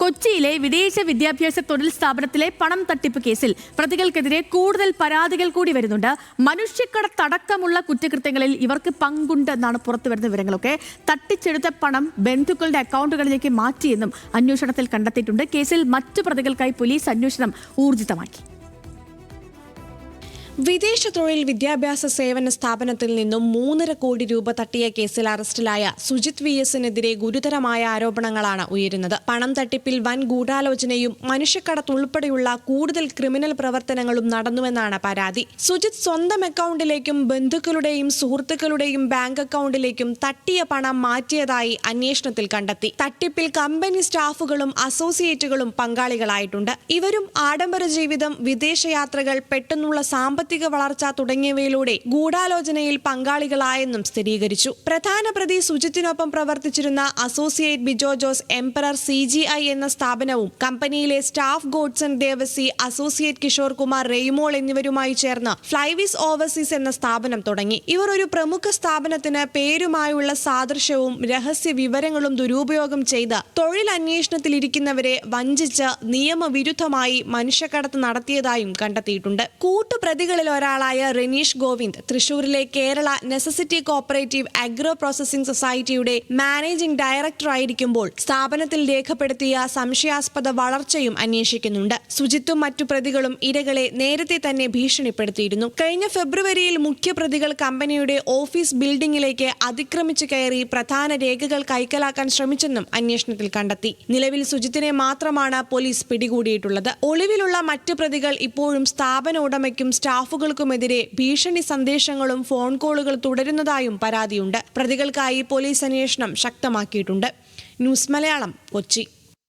കൊച്ചിയിലെ വിദേശ വിദ്യാഭ്യാസ തൊഴിൽ സ്ഥാപനത്തിലെ പണം തട്ടിപ്പ് കേസിൽ പ്രതികൾക്കെതിരെ കൂടുതൽ പരാതികൾ കൂടി വരുന്നുണ്ട്. മനുഷ്യക്കടത്തടക്കമുള്ള കുറ്റകൃത്യങ്ങളിൽ ഇവർക്ക് പങ്കുണ്ടെന്നാണ് പുറത്തുവരുന്ന വിവരങ്ങളൊക്കെ. തട്ടിച്ചെടുത്ത പണം ബന്ധുക്കളുടെ അക്കൗണ്ടുകളിലേക്ക് മാറ്റിയെന്നും അന്വേഷണത്തിൽ കണ്ടെത്തിയിട്ടുണ്ട്. കേസിൽ മറ്റു പ്രതികൾക്കായി പോലീസ് അന്വേഷണം ഊർജിതമാക്കി. വിദേശ തൊഴിൽ വിദ്യാഭ്യാസ സേവന സ്ഥാപനത്തിൽ നിന്നും മൂന്നര കോടി രൂപ തട്ടിയ കേസിൽ അറസ്റ്റിലായ സുജിത് വി എസിനെതിരെ ഗുരുതരമായ ആരോപണങ്ങളാണ് ഉയരുന്നത്. പണം തട്ടിപ്പിൽ വൻ ഗൂഢാലോചനയും മനുഷ്യക്കടത്ത് ഉൾപ്പെടെയുള്ള കൂടുതൽ ക്രിമിനൽ പ്രവർത്തനങ്ങളും നടന്നുവെന്നാണ് പരാതി. സുജിത് സ്വന്തം അക്കൗണ്ടിലേക്കും ബന്ധുക്കളുടെയും സുഹൃത്തുക്കളുടെയും ബാങ്ക് അക്കൗണ്ടിലേക്കും തട്ടിയ പണം മാറ്റിയതായി അന്വേഷണത്തിൽ കണ്ടെത്തി. തട്ടിപ്പിൽ കമ്പനി സ്റ്റാഫുകളും അസോസിയേറ്റുകളും പങ്കാളികളായിട്ടുണ്ട്. ഇവരും ആഡംബര ജീവിതം വിദേശയാത്രകൾ പെട്ടെന്നുള്ള സാമ്പത്തിക വളർച്ച തുടങ്ങിയവയിലൂടെ ഗൂഢാലോചനയിൽ പങ്കാളികളായെന്നും സ്ഥിരീകരിച്ചു. പ്രധാന പ്രതി സുജിത്തിനൊപ്പം പ്രവർത്തിച്ചിരുന്ന associate Bijo Jose emperor C G I എന്ന സ്ഥാപനവും കമ്പനിയിലെ സ്റ്റാഫ് ഗോഡ്സൺ ദേവസി അസോസിയേറ്റ് കിഷോർ കുമാർ റെയ്മോൾ എന്നിവരുമായി ചേർന്ന് ഫ്ലൈവിസ് ഓവർസീസ് എന്ന സ്ഥാപനം തുടങ്ങി. ഇവർ ഒരു പ്രമുഖ സ്ഥാപനത്തിന് പേരുമായുള്ള സാദൃശ്യവും രഹസ്യ വിവരങ്ങളും ദുരുപയോഗം ചെയ്ത് തൊഴിൽ അന്വേഷണത്തിലിരിക്കുന്നവരെ വഞ്ചിച്ച് നിയമവിരുദ്ധമായി മനുഷ്യക്കടത്ത് നടത്തിയതായും കണ്ടെത്തിയിട്ടുണ്ട്. കൂട്ടുപ്രതികളിൽ ഒരാളായ റെനീഷ് ഗോവിന്ദ് തൃശൂരിലെ Kerala necessity cooperative agro processing സൊസൈറ്റിയുടെ മാനേജിംഗ് ഡയറക്ടറായിരിക്കുമ്പോൾ സ്ഥാപനത്തിൽ രേഖപ്പെടുത്തിയ സംശയാസ്പദ വളർച്ചയും അന്വേഷിക്കുന്നുണ്ട്. സുജിത്തും മറ്റു പ്രതികളും ഇരകളെ നേരത്തെ തന്നെ ഭീഷണിപ്പെടുത്തിയിരുന്നു. കഴിഞ്ഞ ഫെബ്രുവരിയിൽ മുഖ്യപ്രതികൾ കമ്പനിയുടെ ഓഫീസ് ബിൽഡിംഗിലേക്ക് അതിക്രമിച്ചു കയറി പ്രധാന രേഖകൾ കൈക്കലാക്കാൻ ശ്രമിച്ചെന്നും അന്വേഷണത്തിൽ കണ്ടെത്തി. നിലവിൽ സുജിത്തിനെ മാത്രമാണ് പോലീസ് പിടികൂടിയിട്ടുള്ളത്. ഒളിവിലുള്ള മറ്റു പ്രതികൾ ഇപ്പോഴും സ്ഥാപന ഉടമയ്ക്കും സ്റ്റാഫുകൾക്കുമെതിരെ ഭീഷണി സന്ദേശങ്ങളും ഫോൺ കോളുകൾ തുടരുന്നതായും പരാതിയുണ്ട്. പ്രതികൾക്കായി പോലീസ് അന്വേഷണം ശക്തമാക്കിയിട്ടുണ്ട്. ന്യൂസ് മലയാളം കൊച്ചി.